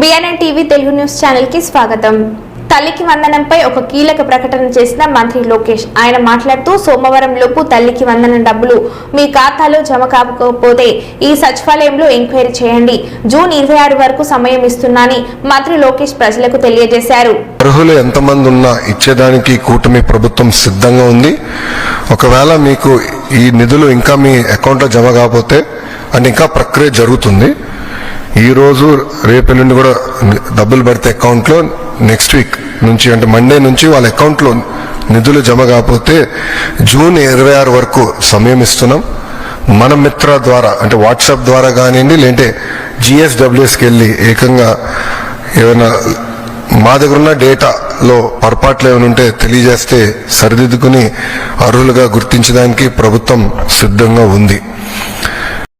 BNN TV Telugu news channel की स्वागतम। తల్లికి వందనంపై ఒక కీలక ప్రకటన చేసిన మంత్రి లోకేష్. ఆయన మాట్లాడుతూ సోమవారం లోపు తల్లికి వందనం డబ్బులు మీ ఖాతాలో జమ కాకపోతే ఈ సచివాలయంలో ఎంక్వైరీ చేయండి. జూన్ ఇరవై ఆరు వరకు సమయం ఇస్తున్నాని మంత్రి లోకేష్ ప్రజలకు తెలియజేశారు. అర్హులు ఎంతమంది ఉన్నా ఇచ్చేదానికి కూటమి ప్రభుత్వం సిద్ధంగా ఉంది. ఒకవేళ మీకు ఈ నిధులు ఇంకా మీ అకౌంట్లో జమ కాకపోతే అని ఇంకా ప్రక్రియ జరుగుతుంది. ఈ రోజు రేపెల్లుండి కూడా డబ్బులు పడితే అకౌంట్లో నెక్స్ట్ వీక్ నుంచి అంటే మండే నుంచి వాళ్ళ అకౌంట్లో నిధులు జమ కాకపోతే జూన్ ఇరవై ఆరు వరకు సమయం ఇస్తున్నాం. మన మిత్ర ద్వారా అంటే వాట్సాప్ ద్వారా కానివ్వండి లేదంటే జిఎస్డబ్ల్యూఎస్కి వెళ్ళి ఏకంగా ఏమైనా మా దగ్గర ఉన్న డేటాలో పొరపాట్లు ఏమైనా ఉంటే తెలియజేస్తే సరిదిద్దుకుని అర్హులుగా గుర్తించడానికి ప్రభుత్వం సిద్ధంగా ఉంది.